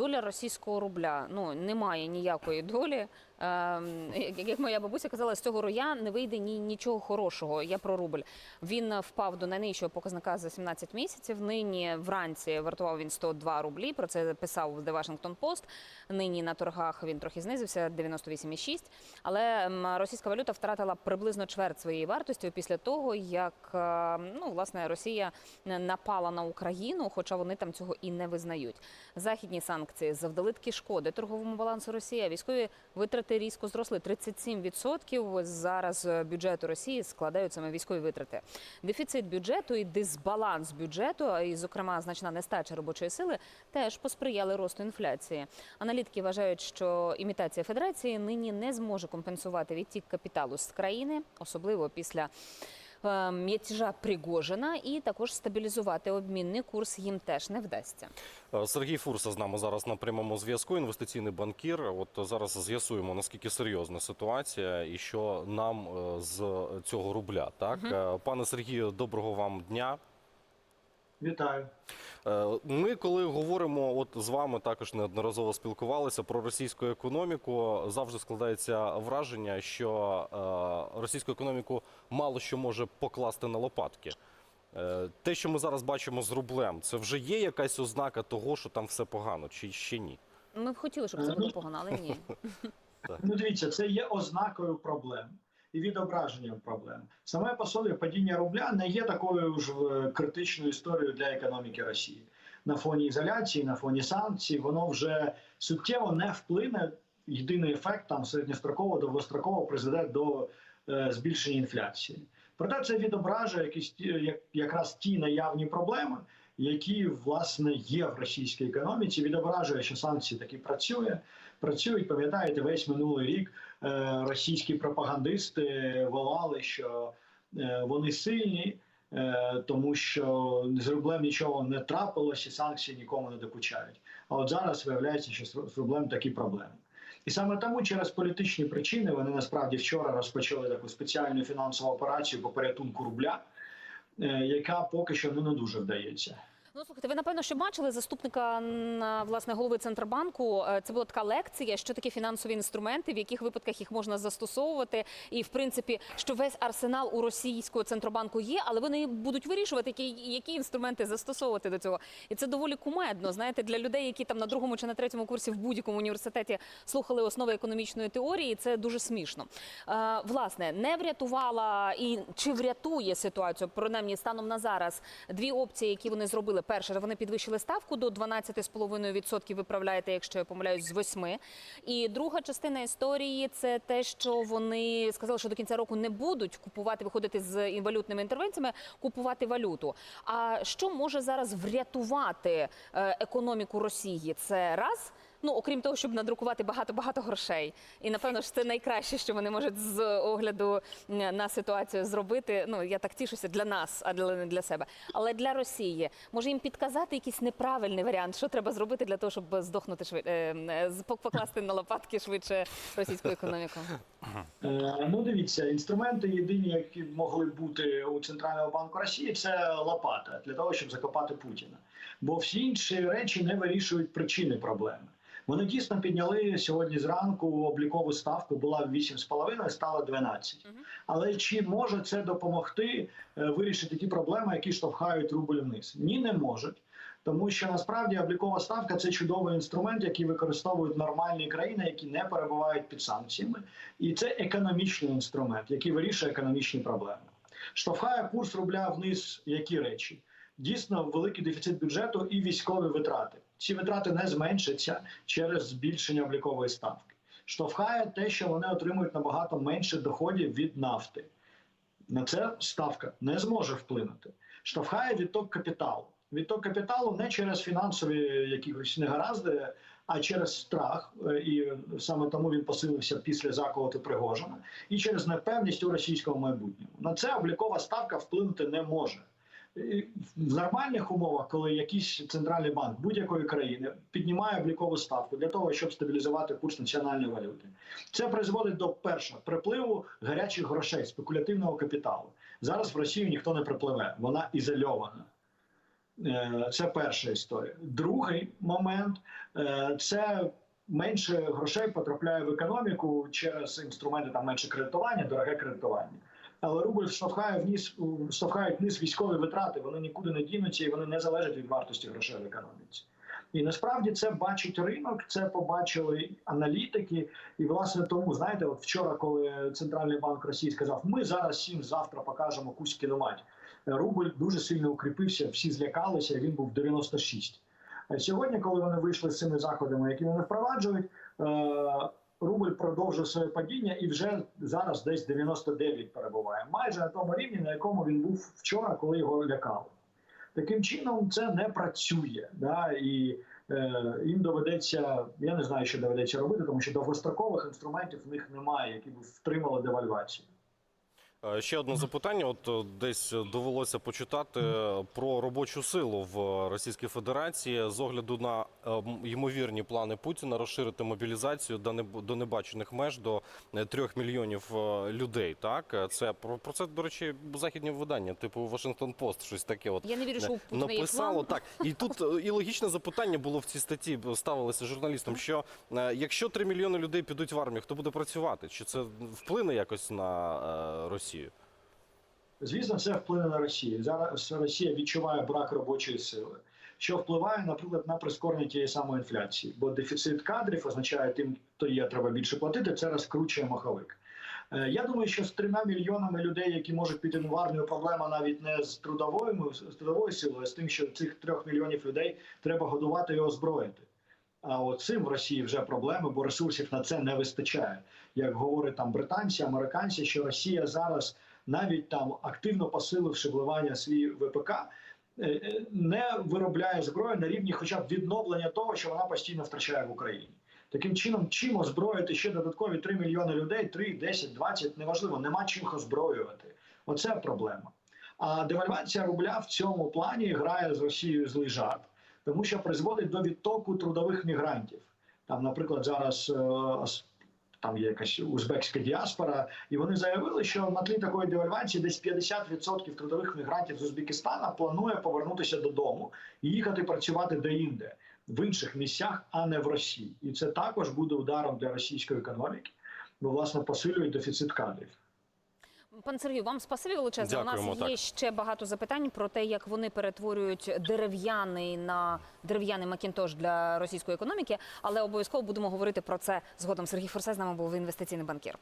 доля російського рубля ну немає ніякої долі. Ем, як- моя бабуся казала, з цього роя не вийде ні нічого хорошого. Я про рубль. Він впав до найнижчого показника за 17 місяців. Нині вранці вартував він 102 рублі. Про це писав The Washington Post. Нині на торгах він трохи знизився 98,6. Але російська валюта втратила приблизно чверть своєї вартості після того, як е, ну власне Росія напала на Україну, хоча вони там цього і не визнають. Західні санкції завдали такі шкоди торговому балансу Росії. Військові витрати різко зросли 37% зараз е, бюджету Росії складають саме військові витрати. Дефіцит бюджету і дисбаланс бюджету, і зокрема значна нестача робочої сили, теж посприяли росту інфляції. Аналітики вважають, що імітація федерації нині не зможе компенсувати відтік капіталу з країни, особливо після. Е, М'ятежа Пригожина і також стабілізувати обмінний курс їм теж не вдасться. Е, Сергій Фурса з нами зараз на прямому зв'язку. Інвестиційний банкір. От зараз з'ясуємо наскільки серйозна ситуація і що нам е, з цього рубля. Так, угу. пане Сергію, доброго вам дня. Вітаю. Е, Ми, коли говоримо, от з вами також неодноразово спілкувалися про російську економіку, завжди складається враження, що е, російську економіку мало що може покласти на лопатки. Е, Те, що ми зараз бачимо з рублем, це вже є якась ознака того, що там все погано, чи ще ні? Ми б хотіли, щоб це було погано, але ні. Ну, дивіться, це є ознакою проблем і відображенням проблем. Саме по собі падіння рубля не є такою ж е, критичною історією для економіки Росії. На фоні ізоляції, на фоні санкцій, воно вже суттєво не вплине. Єдиний ефект там середньостроково, довгостроково призведе до е, збільшення інфляції. Проте це відображує якісь як, якраз ті наявні проблеми, які власне є в російській економіці. Відображує, що санкції таки працює, працюють. Пам'ятаєте, весь минулий рік е, російські пропагандисти волали, що е, вони сильні, е, тому що з рублем нічого не трапилось, і санкції нікому не докучають. А от зараз виявляється, що з рублем такі проблеми. І саме тому через політичні причини вони насправді вчора розпочали таку спеціальну фінансову операцію по порятунку рубля, яка поки що не дуже вдається. Ну слухайте, ви напевно що бачили заступника власне голови центробанку. Е, Це була така лекція, що таке фінансові інструменти, в яких випадках їх можна застосовувати, і в принципі, що весь арсенал у російського центробанку є, але вони будуть вирішувати, які, які інструменти застосовувати до цього. І це доволі кумедно. Знаєте, для людей, які там на другому чи на третьому курсі в будь-якому університеті слухали основи економічної теорії. Це дуже смішно. Е, власне, не врятувала і чи врятує ситуацію, принаймні станом на зараз, дві опції, які вони зробили. Перше, вони підвищили ставку до 12,5%, виправляєте, якщо я помиляюсь, з 8. І друга частина історії це те, що вони сказали, що до кінця року не будуть купувати, виходити з валютними інтервенціями, купувати валюту. А що може зараз врятувати е, економіку Росії? Це раз. Ну, окрім того, щоб надрукувати багато-багато грошей. І напевно ж це найкраще, що вони можуть з огляду на ситуацію зробити. Ну я так тішуся для нас, а для не для себе. Але для Росії може їм підказати якийсь неправильний варіант, що треба зробити для того, щоб здохнути швидше, покласти на лопатки швидше російську економіку. Е, Ну, дивіться, інструменти єдині, які могли бути у Центрального банку Росії, це лопата для того, щоб закопати Путіна. Бо всі інші речі не вирішують причини проблеми. Вони дійсно підняли сьогодні зранку облікову ставку, була 8,5, стала 12. Але чи може це допомогти е, вирішити ті проблеми, які штовхають рубль вниз? Ні, не можуть. Тому що насправді облікова ставка це чудовий інструмент, який використовують нормальні країни, які не перебувають під санкціями, і це економічний інструмент, який вирішує економічні проблеми. Штовхає курс рубля вниз. Які речі? Дійсно, великий дефіцит бюджету і військові витрати. Ці витрати не зменшаться через збільшення облікової ставки. Штовхає те, що вони отримують набагато менше доходів від нафти. На це ставка не зможе вплинути. Штовхає відток капіталу. Відток капіталу не через фінансові якісь негаразди, а через страх, Е, і саме тому він посилився після заколоту Пригожина, і через непевність у російському майбутньому. На це облікова ставка вплинути не може. В нормальних умовах, коли якийсь центральний банк будь-якої країни піднімає облікову ставку для того, щоб стабілізувати курс національної валюти, це призводить до першого припливу гарячих грошей, спекулятивного капіталу. Зараз в Росію ніхто не припливе, вона ізольована. Е, Це перша історія. Другий момент е, це менше грошей потрапляє в економіку через інструменти там менше кредитування, дороге кредитування. Але рубль штовхає вниз, штовхають вниз військові витрати. Вони нікуди не дінуться і вони не залежать від вартості грошей в економіці. І насправді це бачить ринок, це побачили аналітики. І власне тому знаєте, от вчора, коли центральний банк Росії сказав, ми зараз всім завтра покажемо кусь кіномать. Рубль дуже сильно укріпився, всі злякалися. Він був 96. А Сьогодні, коли вони вийшли з цими заходами, які вони впроваджують, е, рубль продовжив своє падіння і вже зараз десь 99 перебуває, майже на тому рівні, на якому він був вчора, коли його лякали. Таким чином це не працює. Да? І е, їм доведеться, я не знаю, що доведеться робити, тому що довгострокових інструментів в них немає, які б втримали девальвацію. Е, Ще одне запитання. От е, десь довелося почитати е, про робочу силу в Російській Федерації з огляду на ймовірні плани Путіна розширити мобілізацію до неб- до небачених меж до трьох мільйонів людей. Так це про, про це до речі, західні видання, типу Вашингтон Пост, щось таке. От Я не вірю, що Путіна є написало план. так. І тут і логічне запитання було в цій статті. Ставилося журналістам, що якщо 3 мільйони людей підуть в армію, хто буде працювати? Чи це вплине якось на е, Росію? Звісно, це вплине на Росію. Зараз Росія відчуває брак робочої сили, що впливає, наприклад, на прискорення тієї самої інфляції. Бо дефіцит кадрів означає тим, хто є, треба більше платити. Це розкручує маховик. Е, Я думаю, що з трьома мільйонами людей, які можуть піти в армію, проблема навіть не з трудовою з трудовою силою, а з тим, що цих трьох мільйонів людей треба годувати і озброїти. А от цим в Росії вже проблеми, бо ресурсів на це не вистачає. Як говорять там британці, американці, що Росія зараз навіть там активно посиливши вливання свій ВПК, е, е, не виробляє зброю на рівні, хоча б відновлення того, що вона постійно втрачає в Україні. Таким чином, чим озброїти ще додаткові 3 мільйони людей, 3, 10, 20, неважливо, нема чим озброювати. Оце проблема. А девальвація рубля в цьому плані грає з Росією злий жарт, тому що призводить до відтоку трудових мігрантів. Там, наприклад, зараз е, там є якась узбекська діаспора, і вони заявили, що на тлі такої девальвації десь 50% трудових мігрантів з Узбекистана планує повернутися додому і їхати працювати деінде в інших місцях, а не в Росії. І це також буде ударом для російської економіки, бо власне посилює дефіцит кадрів. Пан Сергію, вам спасибі величезне. У нас нас є ще багато запитань про те, як вони перетворюють дерев'яний на дерев'яний макінтош для російської економіки, але обов'язково будемо говорити про це згодом. Сергій Форсе з нами був інвестиційний банкір.